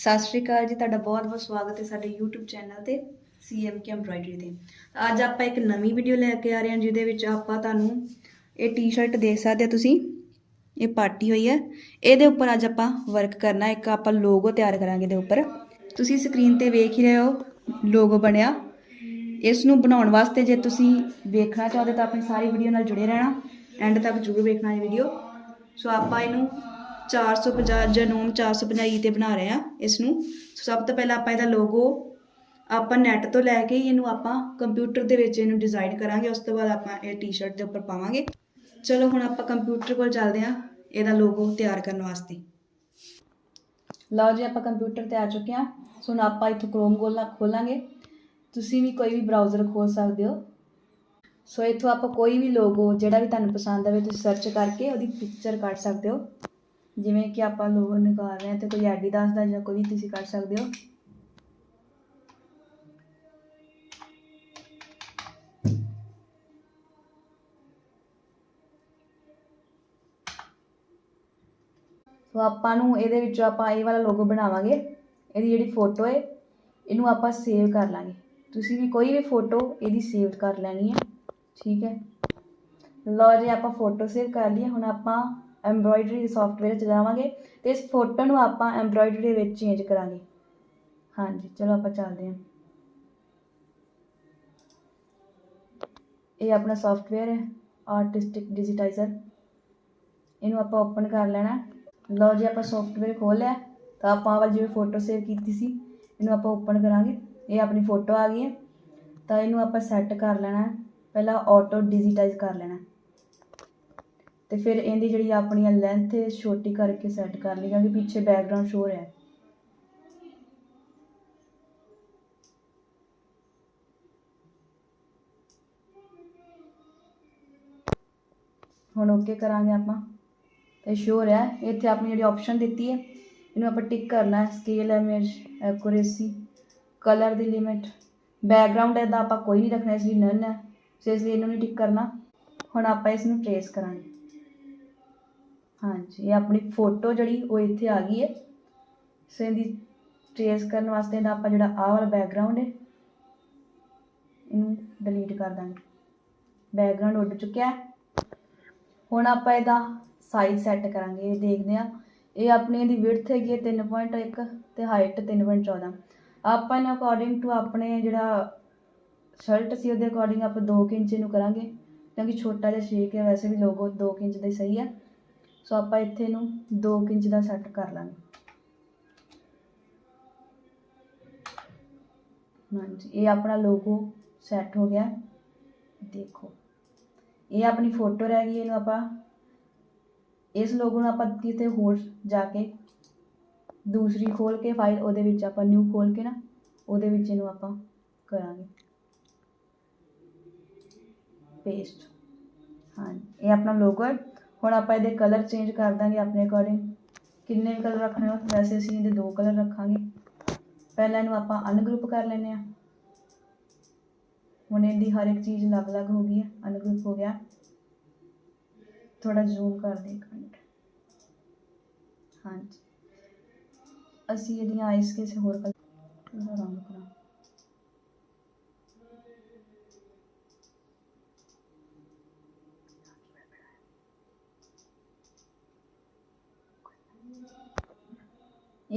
ਸਤਿ ਸ਼੍ਰੀ ਅਕਾਲ ਜੀ, ਤੁਹਾਡਾ ਬਹੁਤ-ਬਹੁਤ ਸਵਾਗਤ ਹੈ ਸਾਡੇ YouTube ਚੈਨਲ ਤੇ CMK Embroidery ਤੇ। ਅੱਜ ਆਪਾਂ ਇੱਕ ਨਵੀਂ ਵੀਡੀਓ ਲੈ ਕੇ ਆ ਰਹੇ ਹਾਂ, ਜਿਹਦੇ ਵਿੱਚ ਆਪਾਂ ਤੁਹਾਨੂੰ ਇਹ ਟੀ-ਸ਼ਰਟ ਦੇਖ ਸਕਦੇ ਹੋ ਤੁਸੀਂ। ਇਹ ਪਾਰਟੀ ਹੋਈ ਹੈ। ਇਹਦੇ ਉੱਪਰ ਅੱਜ ਆਪਾਂ ਵਰਕ ਕਰਨਾ ਇੱਕ ਆਪਾਂ ਲੋਗੋ ਤਿਆਰ ਕਰਾਂਗੇ ਇਹਦੇ ਉੱਪਰ। ਤੁਸੀਂ ਸਕਰੀਨ ਤੇ ਵੇਖ ਹੀ ਰਹੇ ਹੋ ਲੋਗੋ ਬਣਿਆ। ਇਸ ਨੂੰ ਬਣਾਉਣ ਵਾਸਤੇ ਜੇ ਤੁਸੀਂ ਵੇਖਣਾ ਚਾਹਦੇ ਤਾਂ ਆਪਣੀ ਸਾਰੀ ਵੀਡੀਓ ਨਾਲ ਜੁੜੇ ਰਹਿਣਾ। ਐਂਡ ਤੱਕ ਜ਼ਰੂਰ ਵੇਖਣਾ ਇਹ ਵੀਡੀਓ ਸੋ ਆਪਾਂ ਇਹਨੂੰ 450 ਜਨੂਨ 450 ਤੇ ਬਣਾ ਰਹੇ ਆ ਇਸ ਨੂੰ ਸੋ ਸਭ ਤੋਂ ਪਹਿਲਾਂ ਆਪਾਂ ਇਹਦਾ ਲੋਗੋ ਆਪਾਂ ਨੈਟ ਤੋਂ ਲੈ ਕੇ ਹੀ ਇਹਨੂੰ ਆਪਾਂ ਕੰਪਿਊਟਰ ਦੇ ਵਿੱਚ ਇਹਨੂੰ ਡਿਜ਼ਾਈਨ ਕਰਾਂਗੇ, ਉਸ ਤੋਂ ਬਾਅਦ ਆਪਾਂ ਇਹ ਟੀ-ਸ਼ਰਟ ਦੇ ਉੱਪਰ ਪਾਵਾਂਗੇ। ਚਲੋ ਹੁਣ ਆਪਾਂ ਕੰਪਿਊਟਰ ਕੋਲ ਚੱਲਦੇ ਆ ਇਹਦਾ ਲੋਗੋ ਤਿਆਰ ਕਰਨ ਵਾਸਤੇ। ਲਓ ਜੀ, ਆਪਾਂ ਕੰਪਿਊਟਰ ਤੇ ਆ ਚੁੱਕੇ ਆ ਸੋ ਹੁਣ ਆਪਾਂ ਇੱਥੋਂ ਕ੍ਰੋਮ ਖੋਲਾਂ ਖੋਲਾਂਗੇ। ਤੁਸੀਂ ਵੀ ਕੋਈ ਵੀ ਬਰਾਊਜ਼ਰ ਖੋਲ ਸਕਦੇ ਹੋ। ਸੋ ਇੱਥੋਂ ਆਪਾਂ ਕੋਈ ਵੀ ਲੋਗੋ ਜਿਹੜਾ ਵੀ ਤੁਹਾਨੂੰ ਪਸੰਦ ਆਵੇ, ਤੁਸੀਂ ਸਰਚ ਕਰਕੇ ਉਹਦੀ ਪਿਕਚਰ ਕੱਢ ਸਕਦੇ ਹੋ। ਜਿਵੇਂ ਕਿ ਆਪਾਂ ਲੋਗੋ ਨਿਕਾਲ ਰਹੇ ਹਾਂ ਤੇ ਕੋਈ ਐਡੀਦਾਸ ਦਾ ਜਾਂ ਕੋਈ ਵੀ ਤੁਸੀਂ ਕਰ ਸਕਦੇ ਹੋ। ਸੋ ਆਪਾਂ ਨੂੰ ਇਹਦੇ ਵਿੱਚੋਂ ਆਪਾਂ ਇਹ ਵਾਲਾ ਲੋਗੋ ਬਣਾਵਾਂਗੇ। ਇਹਦੀ ਜਿਹੜੀ ਫੋਟੋ ਹੈ, ਇਹਨੂੰ ਆਪਾਂ ਸੇਵ ਕਰ ਲਾਂਗੇ। ਤੁਸੀਂ ਵੀ ਕੋਈ ਵੀ ਫੋਟੋ ਇਹਦੀ ਸੇਵ ਕਰ ਲੈਣੀ ਹੈ। ਠੀਕ ਹੈ। ਲਓ ਜੀ, ਆਪਾਂ ਫੋਟੋ ਸੇਵ ਕਰ ਲਈ ਹੁਣ ਆਪਾਂ ਐਮਬ੍ਰੋਇਡਰੀ ਦੇ ਸੌਫਟਵੇਅਰ 'ਚ ਜਾਵਾਂਗੇ ਤੇ ਇਸ ਫੋਟੋ ਨੂੰ ਆਪਾਂ ਐਮਬ੍ਰੋਇਡਰੀ ਦੇ ਵਿੱਚ ਚੇਂਜ ਕਰਾਂਗੇ। ਹਾਂਜੀ, ਚਲੋ ਆਪਾਂ ਚੱਲਦੇ ਹਾਂ। ਇਹ ਆਪਣਾ ਸੌਫਟਵੇਅਰ ਹੈ ਆਰਟਿਸਟਿਕ ਡਿਜੀਟਾਈਜ਼ਰ ਇਹਨੂੰ ਆਪਾਂ ਓਪਨ ਕਰ ਲੈਣਾ। ਲਓ ਜੀ, ਆਪਾਂ ਸੌਫਟਵੇਅਰ ਖੋਲ ਲਿਆ ਤਾਂ ਆਪਾਂ ਆਹ ਵਾਲੀ ਜਿਹੜੀ ਫੋਟੋ ਸੇਵ ਕੀਤੀ ਸੀ, ਇਹਨੂੰ ਆਪਾਂ ਓਪਨ ਕਰਾਂਗੇ। ਇਹ ਆਪਣੀ ਫੋਟੋ ਆ ਗਈ ਹੈ। ਤਾਂ ਇਹਨੂੰ ਆਪਾਂ ਸੈੱਟ ਕਰ ਲੈਣਾ ਪਹਿਲਾਂ ਆਟੋ ਡਿਜੀਟਾਈਜ਼ ਕਰ ਲੈਣਾ ਤੇ ਫਿਰ ਇਹਦੀ ਜਿਹੜੀ ਆਪਣੀ ਲੈਂਥ ਛੋਟੀ ਕਰਕੇ ਸੈੱਟ ਕਰ ਲਈ ਕਿਉਂਕਿ ਪਿੱਛੇ ਬੈਕਗ੍ਰਾਉਂਡ ਸ਼ੋਰ ਹੈ ਹੁਣ ਓਕੇ ਕਰਾਂਗੇ ਆਪਾਂ। ਤੇ ਸ਼ੋ ਹੈ। ਇੱਥੇ ਆਪਣੀ ਜਿਹੜੀ ਆਪਸ਼ਨ ਦਿੱਤੀ ਹੈ, ਇਹਨੂੰ ਆਪਾਂ ਟਿਕ ਕਰਨਾ ਹੈ। ਸਕੇਲ ਇਮੇਜ ਐਕੂਰੇਸੀ ਕਲਰ ਦੀ ਲਿਮਿਟ ਬੈਕਗ੍ਰਾਉਂਡ ਇਹਦਾ ਆਪਾਂ ਕੋਈ ਨਹੀਂ ਰੱਖਣਾ, ਇਸ ਲਈ ਨਨ ਹੈ। ਸੋ ਇਸ ਲਈ ਇਹਨੂੰ ਨਹੀਂ ਟਿਕ ਕਰਨਾ। ਹੁਣ ਆਪਾਂ ਇਸ ਨੂੰ ਟ੍ਰੇਸ ਕਰਾਂਗੇ। ਹਾਂਜੀ, ਇਹ ਆਪਣੀ ਫੋਟੋ ਜਿਹੜੀ ਉਹ ਇੱਥੇ ਆ ਗਈ ਹੈ। ਸੋ ਇਹਦੀ ਟ੍ਰੇਸ ਕਰਨ ਵਾਸਤੇ ਇਹਦਾ ਆਪਾਂ ਜਿਹੜਾ ਆਹ ਵਾਲਾ ਬੈਕਗ੍ਰਾਉਂਡ ਹੈ, ਇਹਨੂੰ ਡਿਲੀਟ ਕਰ ਦਾਂਗੇ। ਬੈਕਗ੍ਰਾਉਂਡ ਉੱਡ ਚੁੱਕਿਆ ਹੁਣ ਆਪਾਂ ਇਹਦਾ ਸਾਈਜ਼ ਸੈੱਟ ਕਰਾਂਗੇ, ਇਹ ਦੇਖਦੇ ਆ ਇਹ ਆਪਣੀ ਇਹਦੀ ਵਿਡਥ ਹੈਗੀ ਹੈ 3.1 ਤੇ ਹਾਈਟ 3.14 ਆਪਾਂ ਇਹਨਾਂ ਅਕੋਰਡਿੰਗ ਟੂ ਆਪਣੇ ਜਿਹੜਾ ਸ਼ਰਟ ਸੀ, ਉਹਦੇ ਅਕੋਰਡਿੰਗ ਆਪਾਂ 2 ਇੰਚ ਨੂੰ ਕਰਾਂਗੇ, ਕਿਉਂਕਿ ਛੋਟਾ ਜਿਹਾ ਸ਼ੇਕ ਹੈ, ਵੈਸੇ ਵੀ ਲੋਗੋ 2 ਇੰਚ ਦਾ ਹੀ ਸਹੀ ਹੈ। ਸੋ ਆਪਾਂ ਇੱਥੇ ਇਹਨੂੰ 2 ਇੰਚ ਦਾ ਸੈੱਟ ਕਰ ਲਾਂਗੇ। ਹਾਂਜੀ, ਇਹ ਆਪਣਾ ਲੋਗੋ ਸੈੱਟ ਹੋ ਗਿਆ। ਦੇਖੋ, ਇਹ ਆਪਣੀ ਫੋਟੋ ਰਹਿ ਗਈ ਇਹਨੂੰ ਆਪਾਂ। ਇਸ ਲੋਗੋ ਨੂੰ ਆਪਾਂ ਕਿਤੇ ਹੋਰ ਜਾ ਕੇ ਦੂਸਰੀ ਖੋਲ ਕੇ ਫਾਈਲ ਉਹਦੇ ਵਿੱਚ ਆਪਾਂ ਨਿਊ ਖੋਲ ਕੇ ਨਾ, ਉਹਦੇ ਵਿੱਚ ਇਹਨੂੰ ਆਪਾਂ ਕਰਾਂਗੇ। ਪੇਸਟ ਹਾਂ ਇਹ ਆਪਣਾ ਲੋਗੋ ਹੈ। ਹੁਣ ਆਪਾਂ ਇਹਦੇ ਕਲਰ ਚੇਂਜ ਕਰ ਦਾਂਗੇ ਆਪਣੇ ਅਕੋਰਡਿੰਗ ਕਿੰਨੇ ਕਲਰ ਰੱਖਣੇ ਹੋ ਵੈਸੇ ਅਸੀਂ ਇਹਦੇ ਦੋ ਕਲਰ ਰੱਖਾਂਗੇ। ਪਹਿਲਾਂ ਇਹਨੂੰ ਆਪਾਂ ਅਨਗਰੁੱਪ ਕਰ ਲੈਂਦੇ ਆ। ਹੁਣ ਇਹਦੀ ਹਰ ਇੱਕ ਚੀਜ਼ ਅਲੱਗ-ਅਲੱਗ ਹੋ ਗਈ ਹੈ ਅਨਗਰੁੱਪ ਹੋ ਗਿਆ। ਥੋੜਾ ਜ਼ੂਮ ਕਰ ਦੇ ਇੱਕ ਮਿੰਟ। ਹਾਂਜੀ। ਅਸੀਂ ਇਹਦੀਆਂ ਆਈਸ ਕਿਸੇ ਹੋਰ ਕਲਰ ਦਾ ਰੰਗ ਕਰਾਂ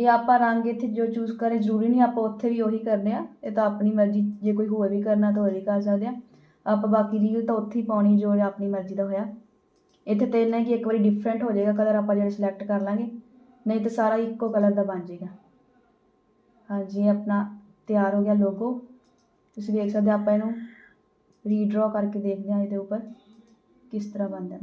ਕਿ ਆਪਾਂ ਰੰਗ ਇੱਥੇ ਜੋ ਚੂਜ਼ ਕਰੇ ਜ਼ਰੂਰੀ ਨਹੀਂ, ਆਪਾਂ ਉੱਥੇ ਵੀ ਉਹੀ ਕਰਨੇ ਆ। ਇਹ ਤਾਂ ਆਪਣੀ ਮਰਜ਼ੀ, ਜੇ ਕੋਈ ਹੋਰ ਵੀ ਕਰਨਾ ਤਾਂ ਹੋਰ ਵੀ ਕਰ ਸਕਦੇ ਆ। ਆਪਾਂ ਬਾਕੀ ਰੀਲ ਤਾਂ ਉੱਥੇ ਹੀ ਪਾਉਣੀ, ਜੋ ਆਪਣੀ ਮਰਜ਼ੀ ਦਾ ਹੋਇਆ। ਇੱਥੇ ਤਾਂ ਇੰਨਾ ਕਿ ਇੱਕ ਵਾਰੀ ਡਿਫਰੈਂਟ ਹੋ ਜਾਏਗਾ ਕਲਰ ਆਪਾਂ ਜਿਹੜਾ ਸਿਲੈਕਟ ਕਰ ਲਾਂਗੇ। ਨਹੀਂ ਤਾਂ ਸਾਰਾ ਇੱਕੋ ਕਲਰ ਦਾ ਬਣ ਜਾਏਗਾ। ਹਾਂਜੀ, ਆਪਣਾ ਤਿਆਰ ਹੋ ਗਿਆ ਲੋਗੋ ਤੁਸੀਂ ਦੇਖ ਸਕਦੇ ਆਪਾਂ ਇਹਨੂੰ ਰੀਡਰਾ ਕਰਕੇ ਦੇਖਦੇ ਹਾਂ ਇਹਦੇ ਉੱਪਰ ਕਿਸ ਤਰ੍ਹਾਂ ਬਣਦਾ।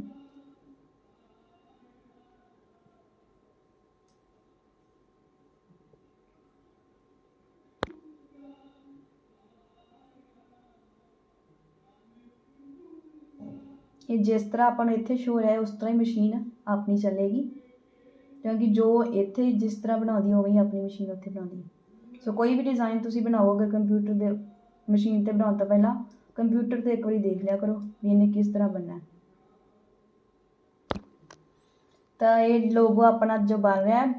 ਇਹ ਜਿਸ ਤਰ੍ਹਾਂ ਆਪਾਂ ਨੂੰ ਇੱਥੇ ਸ਼ੋ ਰਿਹਾ ਹੈ ਉਸ ਤਰ੍ਹਾਂ ਹੀ ਮਸ਼ੀਨ ਆਪਣੀ ਚੱਲੇਗੀ। ਕਿਉਂਕਿ ਜੋ ਇੱਥੇ ਜਿਸ ਤਰ੍ਹਾਂ ਬਣਾਉਂਦੀ, ਉਵੇਂ ਹੀ ਆਪਣੀ ਮਸ਼ੀਨ ਉੱਥੇ ਬਣਾਉਂਦੀ ਸੋ ਕੋਈ ਵੀ ਡਿਜ਼ਾਈਨ ਤੁਸੀਂ ਬਣਾਓ, ਅਗਰ ਕੰਪਿਊਟਰ ਦੇ ਮਸ਼ੀਨ ਤੇ ਬਣਾਉਣ ਤੋਂ ਪਹਿਲਾਂ ਕੰਪਿਊਟਰ ਤੇ ਇੱਕ ਵਾਰੀ ਦੇਖ ਲਿਆ ਕਰੋ ਵੀ ਇਹਨੇ ਕਿਸ ਤਰ੍ਹਾਂ ਬਣਨਾ ਹੈ। ਤਾਂ ਇਹ ਲੋਗੋ ਆਪਣਾ ਜੋ ਬਣ ਰਿਹਾ ਹੈ।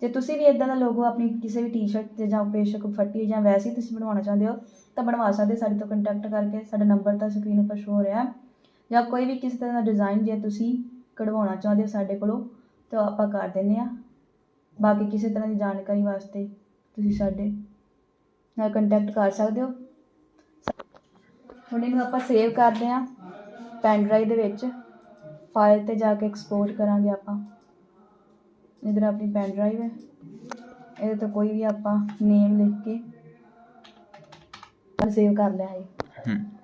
ਜੇ ਤੁਸੀਂ ਵੀ ਇਦਾਂ ਦਾ ਲੋਗੋ ਆਪਣੀ ਕਿਸੇ ਵੀ ਟੀ-ਸ਼ਰਟ ਤੇ ਜਾਂ ਬੇਸ਼ੱਕ ਫੱਟੀ ਜਾਂ ਵੈਸੇ ਹੀ ਤੁਸੀਂ ਬਣਵਾਉਣਾ ਚਾਹੁੰਦੇ ਹੋ, ਤਾਂ ਬਣਵਾ ਸਕਦੇ ਸਾਡੇ ਤੋਂ ਕੰਟੈਕਟ ਕਰਕੇ, ਸਾਡਾ ਨੰਬਰ ਤਾਂ ਸਕਰੀਨ ਉੱਪਰ ਸ਼ੋ ਹੋ ਰਿਹਾ ਹੈ। ਜਾਂ ਕੋਈ ਵੀ ਕਿਸੇ ਤਰ੍ਹਾਂ ਦਾ ਡਿਜ਼ਾਈਨ ਜੇ ਤੁਸੀਂ ਕਢਵਾਉਣਾ ਚਾਹੁੰਦੇ ਹੋ ਸਾਡੇ ਕੋਲੋਂ, ਤਾਂ ਆਪਾਂ ਕਰ ਦਿੰਦੇ ਹਾਂ। ਬਾਕੀ ਕਿਸੇ ਤਰ੍ਹਾਂ ਦੀ ਜਾਣਕਾਰੀ ਵਾਸਤੇ ਤੁਸੀਂ ਸਾਡੇ ਨਾਲ ਕੰਟੈਕਟ ਕਰ ਸਕਦੇ ਹੋ। ਹੁਣ ਇਹਨੂੰ ਆਪਾਂ ਸੇਵ ਕਰਦੇ ਹਾਂ ਪੈਨ ਡਰਾਈਵ ਦੇ ਵਿੱਚ। ਫਾਈਲ ਤੇ ਜਾ ਕੇ ਐਕਸਪੋਰਟ ਕਰਾਂਗੇ ਆਪਾਂ। ਇਧਰ ਆਪਣੀ ਪੈਨ ਡਰਾਈਵ ਹੈ। ਇਹਦੇ ਤੋਂ ਕੋਈ ਵੀ ਆਪਾਂ ਨੇਮ ਲਿਖ ਕੇ ਸੇਵ ਕਰ ਲਿਆ ਹੈ।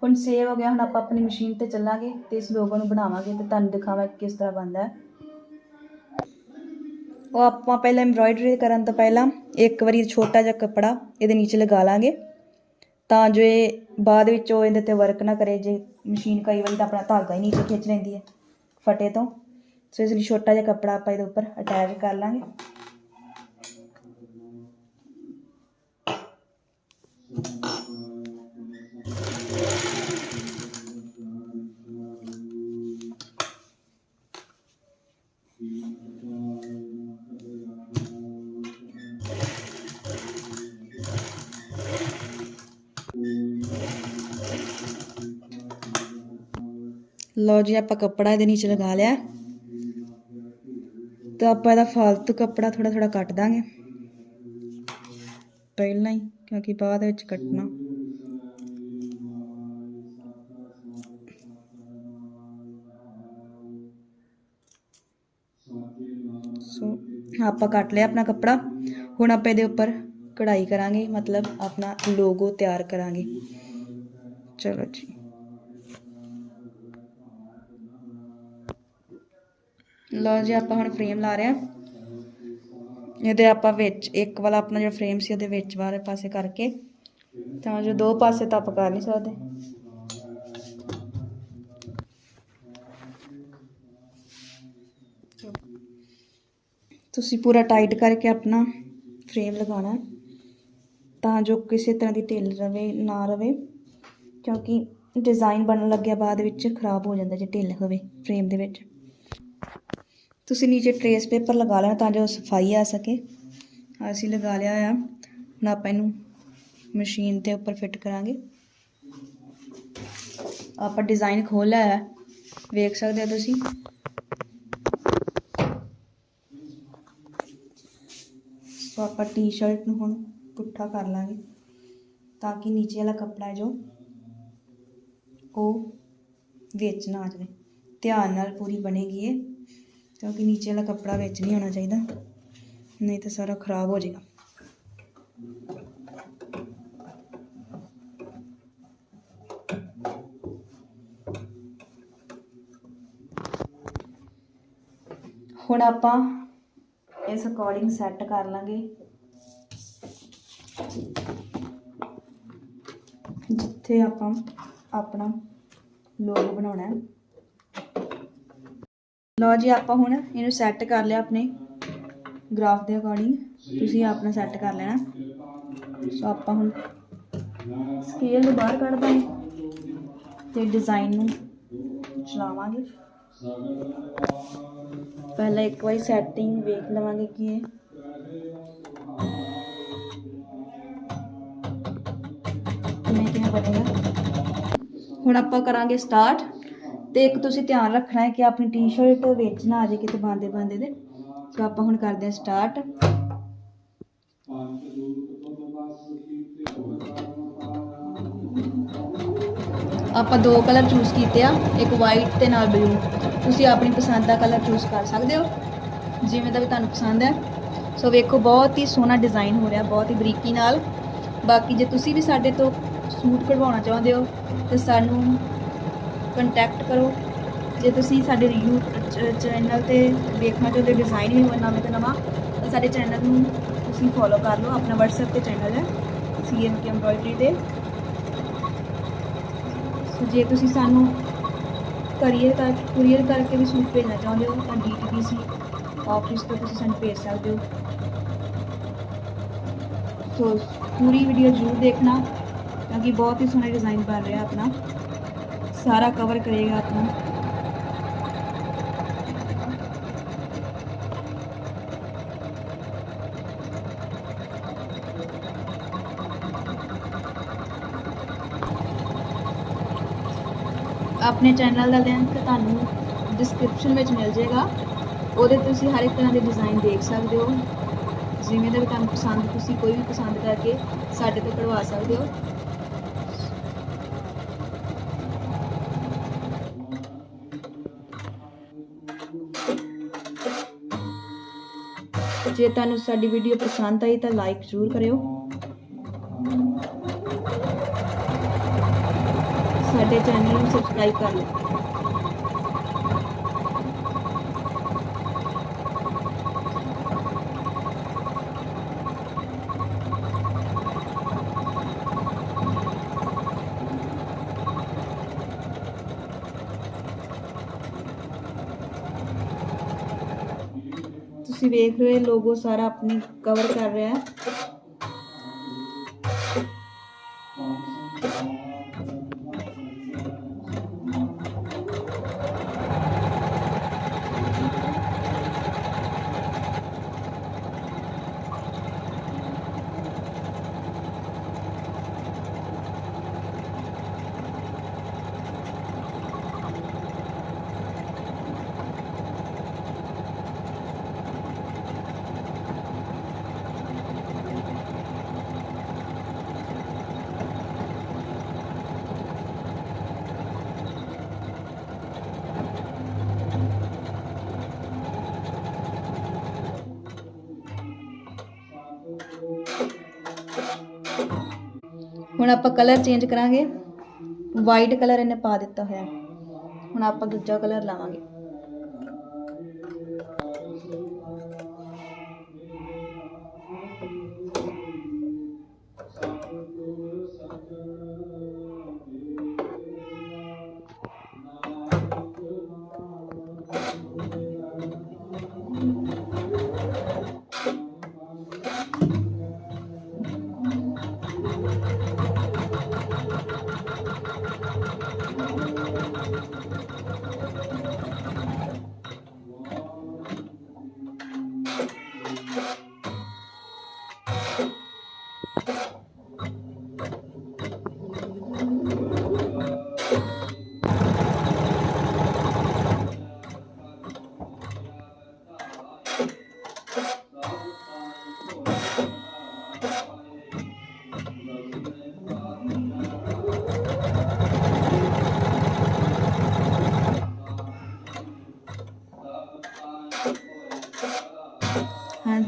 ਹੁਣ ਸੇਵ ਹੋ ਗਿਆ, ਹੁਣ ਆਪਾਂ ਆਪਣੀ ਮਸ਼ੀਨ ਤੇ ਚੱਲਾਂਗੇ ਤੇ ਇਸ ਲੋਗੋ ਨੂੰ ਬਣਾਵਾਂਗੇ ਤੇ ਤੁਹਾਨੂੰ ਦਿਖਾਵਾਂਗੇ ਕਿਸ ਤਰ੍ਹਾਂ ਬਣਦਾ ਹੈ। ਉਹ ਆਪਾਂ ਪਹਿਲਾਂ ਐਮਬ੍ਰਾਇਡਰੀ ਕਰਨ ਤੋਂ ਪਹਿਲਾਂ ਇੱਕ ਵਾਰੀ ਛੋਟਾ ਜਿਹਾ ਕੱਪੜਾ ਇਹਦੇ ਨੀਚੇ ਲਗਾ ਲਾਂਗੇ। ਤਾਂ ਜੋ ਇਹ ਬਾਅਦ ਵਿੱਚ ਉਹ ਇਹਦੇ ਤੇ ਵਰਕ ਨਾ ਕਰੇ, ਜੇ ਮਸ਼ੀਨ ਕਈ ਵਾਰੀ ਤਾਂ ਆਪਣਾ ਧਾਗਾ ਹੀ ਨੀਚੇ ਖਿੱਚ ਲੈਂਦੀ ਹੈ ਫਟੇ ਤੋਂ। ਸੋ ਇਸ ਲਈ ਛੋਟਾ ਜਿਹਾ ਕੱਪੜਾ ਆਪਾਂ ਇਹਦੇ ਉੱਪਰ ਅਟੈਚ ਕਰ ਲਾਂਗੇ। ਲਓ ਜੀ, ਆਪਾਂ ਕੱਪੜਾ ਇਹਦੇ ਨੀਚੇ ਲਗਾ ਲਿਆ। ਤਾਂ ਆਪਾਂ ਇਹਦਾ ਫਾਲਤੂ ਕੱਪੜਾ ਥੋੜਾ ਥੋੜਾ ਕੱਟ ਦਾਂਗੇ। ਪਹਿਲਾਂ ਹੀ, ਕਿਉਂਕਿ ਬਾਅਦ ਵਿੱਚ ਕੱਟਣਾ। ਆਪਾਂ ਕੱਟ ਲਿਆ ਆਪਣਾ ਕੱਪੜਾ। ਹੁਣ ਆਪਾਂ ਇਹਦੇ ਉੱਪਰ ਕਢਾਈ ਕਰਾਂਗੇ, ਮਤਲਬ ਆਪਣਾ ਲੋਗੋ ਤਿਆਰ ਕਰਾਂਗੇ। ਚਲੋ ਜੀ। ਲਓ ਜੀ, ਆਪਾਂ ਹੁਣ ਫਰੇਮ ਲਾ ਰਹੇ ਹਾਂ। ਇਹਦੇ ਆਪਾਂ ਵਿੱਚ, ਇੱਕ ਵਾਲਾ ਆਪਣਾ ਜਿਹੜਾ ਫਰੇਮ ਸੀ, ਉਹਦੇ ਵਿੱਚ ਵਾਲੇ ਪਾਸੇ ਕਰਕੇ। ਤਾਂ ਜੋ ਦੋ ਪਾਸੇ ਤਾਂ ਆਪਾਂ ਕਰ ਨਹੀਂ ਸਕਦੇ। ਤੁਸੀਂ ਪੂਰਾ ਟਾਈਟ ਕਰਕੇ ਆਪਣਾ ਫਰੇਮ ਲਗਾਉਣਾ ਤਾਂ ਜੋ ਕਿਸੇ ਤਰ੍ਹਾਂ ਦੀ ਢਿੱਲ ਰਵੇ, ਨਾ ਰਵੇ, ਕਿਉਂਕਿ ਡਿਜ਼ਾਈਨ ਬਣਨ ਲੱਗਿਆ ਬਾਅਦ ਵਿੱਚ ਖਰਾਬ ਹੋ ਜਾਂਦਾ ਜੇ ਢਿੱਲ ਹੋਵੇ ਫਰੇਮ ਦੇ ਵਿੱਚ। ਤੁਸੀਂ ਨੀਚੇ ਟਰੇਸ ਪੇਪਰ ਲਗਾ ਲੈਣਾ ਤਾਂ ਜੋ ਸਫ਼ਾਈ ਆ ਸਕੇ। ਅਸੀਂ ਲਗਾ ਲਿਆ ਆ। ਹੁਣ ਆਪਾਂ ਇਹਨੂੰ ਮਸ਼ੀਨ ਦੇ ਉੱਪਰ ਫਿੱਟ ਕਰਾਂਗੇ। ਆਪਾਂ ਡਿਜ਼ਾਈਨ ਖੋਲ ਲਿਆ ਹੈ ਵੇਖ ਸਕਦੇ ਹੋ ਤੁਸੀਂ। ਸੋ ਆਪਾਂ ਟੀ-ਸ਼ਰਟ ਨੂੰ ਹੁਣ ਪੁੱਠਾ ਕਰ ਲਾਂਗੇ ਤਾਂ ਕਿ ਨੀਚੇ ਵਾਲਾ ਕੱਪੜਾ ਜੋ ਉਹ ਵਿੱਚ ਨਾ ਆ ਜਾਵੇ। ਧਿਆਨ ਨਾਲ ਪੂਰੀ ਬਣੇਗੀ ਇਹ, ਕਿਉਂਕਿ ਨੀਚੇ ਵਾਲਾ ਕੱਪੜਾ ਵਿੱਚ ਨਹੀਂ ਹੋਣਾ ਚਾਹੀਦਾ, ਨਹੀਂ ਤਾਂ ਸਾਰਾ ਖਰਾਬ ਹੋ ਜਾਏਗਾ। ਹੁਣ ਆਪਾਂ ਇਸ ਅਕੋਰਡਿੰਗ ਸੈੱਟ ਕਰ ਲਾਂਗੇ। ਜਿੱਥੇ ਆਪਾਂ ਆਪਣਾ ਲੋਗੋ ਬਣਾਉਣਾ ਹੈ। ਲਓ ਜੀ, ਆਪਾਂ ਹੁਣ ਇਹਨੂੰ ਸੈੱਟ ਕਰ ਲਿਆ ਆਪਣੇ ਗ੍ਰਾਫ ਦੇ ਅਕੋਰਡਿੰਗ ਤੁਸੀਂ ਆਪਣਾ ਸੈੱਟ ਕਰ ਲੈਣਾ। ਸੋ ਆਪਾਂ ਹੁਣ ਸਕੇਲ ਨੂੰ ਬਾਹਰ ਕੱਢ ਦਾਂਗੇ ਤੇ ਡਿਜ਼ਾਈਨ ਨੂੰ ਚਲਾਵਾਂਗੇ। ਪਹਿਲਾਂ ਇੱਕ ਵਾਰੀ ਸੈਟਿੰਗ ਵੇਖ ਲਵਾਂਗੇ ਕੀ ਹੈ ਕਿਵੇਂ ਕਿਵੇਂ ਬਣੇਗਾ ਹੁਣ ਆਪਾਂ ਕਰਾਂਗੇ ਸਟਾਰਟ ਤੇ ਇੱਕ ਤੁਸੀਂ ਧਿਆਨ ਰੱਖਣਾ ਹੈ ਕਿ ਆਪਣੀ ਟੀ-ਸ਼ਰਟ ਵਿੱਚ ਨਾ ਆ ਜਾਏ ਕਿਤੇ ਬਾਂਦੇ ਬਾਂਦੇ ਦੇ ਸੋ ਆਪਾਂ ਹੁਣ ਕਰਦੇ ਹਾਂ ਸਟਾਰਟ ਆਪਾਂ ਦੋ ਕਲਰ ਚੂਜ਼ ਕੀਤੇ ਆ, ਇੱਕ ਵਾਈਟ ਤੇ ਨਾਲ ਬਲੂ ਤੁਸੀਂ ਆਪਣੀ ਪਸੰਦ ਦਾ ਕਲਰ ਚੂਜ਼ ਕਰ ਸਕਦੇ ਹੋ, ਜਿਵੇਂ ਦਾ ਵੀ ਤੁਹਾਨੂੰ ਪਸੰਦ ਹੈ। ਸੋ ਵੇਖੋ, ਬਹੁਤ ਹੀ ਸੋਹਣਾ ਡਿਜ਼ਾਈਨ ਹੋ ਰਿਹਾ, ਬਹੁਤ ਹੀ ਬਰੀਕੀ ਨਾਲ। ਬਾਕੀ ਜੇ ਤੁਸੀਂ ਵੀ ਸਾਡੇ ਤੋਂ ਸੂਟ ਕਢਵਾਉਣਾ ਚਾਹੁੰਦੇ ਹੋ, ਤੇ ਸਾਨੂੰ ਕੰਟੈਕਟ ਕਰੋ। ਜੇ ਤੁਸੀਂ ਸਾਡੇ YouTube ਚੈਨਲ ਤੇ ਦੇਖਣਾ ਚਾਹੁੰਦੇ ਡਿਜ਼ਾਈਨ ਵੀ ਨਵੇਂ ਤੋਂ ਨਵਾਂ, ਤਾਂ ਸਾਡੇ ਚੈਨਲ ਨੂੰ ਤੁਸੀਂ ਫੋਲੋ ਕਰ ਲਓ। ਆਪਣਾ WhatsApp ਤੇ ਚੈਨਲ ਹੈ CMK ਐਮਬ੍ਰੋਇਡਰੀ ਤੇ। ਜੇ ਤੁਸੀਂ ਸਾਨੂੰ ਕਰੀਅਰ ਕਰ ਕੁਰੀਅਰ ਕਰਕੇ ਵੀ ਸੂਟ ਭੇਜਣਾ ਚਾਹੁੰਦੇ ਹੋ ਤਾਂ DTDC ਆਫਿਸ ਤੋਂ ਤੁਸੀਂ ਸਾਨੂੰ ਭੇਜ ਸਕਦੇ ਹੋ। ਸੋ ਪੂਰੀ ਵੀਡੀਓ ਜ਼ਰੂਰ ਦੇਖਣਾ ਕਿਉਂਕਿ ਬਹੁਤ ਹੀ ਸੋਹਣਾ ਡਿਜ਼ਾਈਨ ਬਣ ਰਿਹਾ ਆਪਣਾ। ਸਾਰਾ ਕਵਰ ਕਰੇਗਾ ਆਪਣਾ। ਆਪਣੇ ਚੈਨਲ ਦਾ ਲਿੰਕ ਤੁਹਾਨੂੰ ਡਿਸਕ੍ਰਿਪਸ਼ਨ ਵਿੱਚ ਮਿਲ ਜਾਏਗਾ। ਉਹਦੇ ਤੁਸੀਂ ਹਰ ਇੱਕ ਤਰ੍ਹਾਂ ਦੇ ਡਿਜ਼ਾਈਨ ਦੇਖ ਸਕਦੇ ਹੋ। ਜਿਵੇਂ ਦਾ ਵੀ ਤੁਹਾਨੂੰ ਪਸੰਦ, ਤੁਸੀਂ ਕੋਈ ਵੀ ਪਸੰਦ ਕਰਕੇ ਸਾਡੇ ਤੋਂ ਕਰਵਾ ਸਕਦੇ ਹੋ। ਜੇ ਤੁਹਾਨੂੰ ਸਾਡੀ ਵੀਡੀਓ ਪਸੰਦ ਆਈ ਤਾਂ ਲਾਈਕ ਜ਼ਰੂਰ ਕਰਿਓ। ਸਾਡੇ ਚੈਨਲ ਨੂੰ ਸਬਸਕ੍ਰਾਈਬ ਕਰ ਲਓ ਤੁਸੀਂ ਵੇਖ ਰਹੇ ਹੋ ਲੋਗੋ ਸਾਰਾ ਆਪਣੀ ਕਵਰ ਕਰ ਰਿਹਾ ਹੈ ਹੁਣ ਆਪਾਂ ਕਲਰ ਚੇਂਜ ਕਰਾਂਗੇ। ਵਾਈਟ ਕਲਰ ਇਹਨੇ ਪਾ ਦਿੱਤਾ ਹੋਇਆ। ਹੁਣ ਆਪਾਂ ਦੂਜਾ ਕਲਰ ਲਾਵਾਂਗੇ।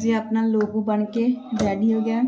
ਹਾਂਜੀ ਆਪਣਾ ਲੋਗੋ ਬਣ ਕੇ ਰੈਡੀ ਹੋ ਗਿਆ।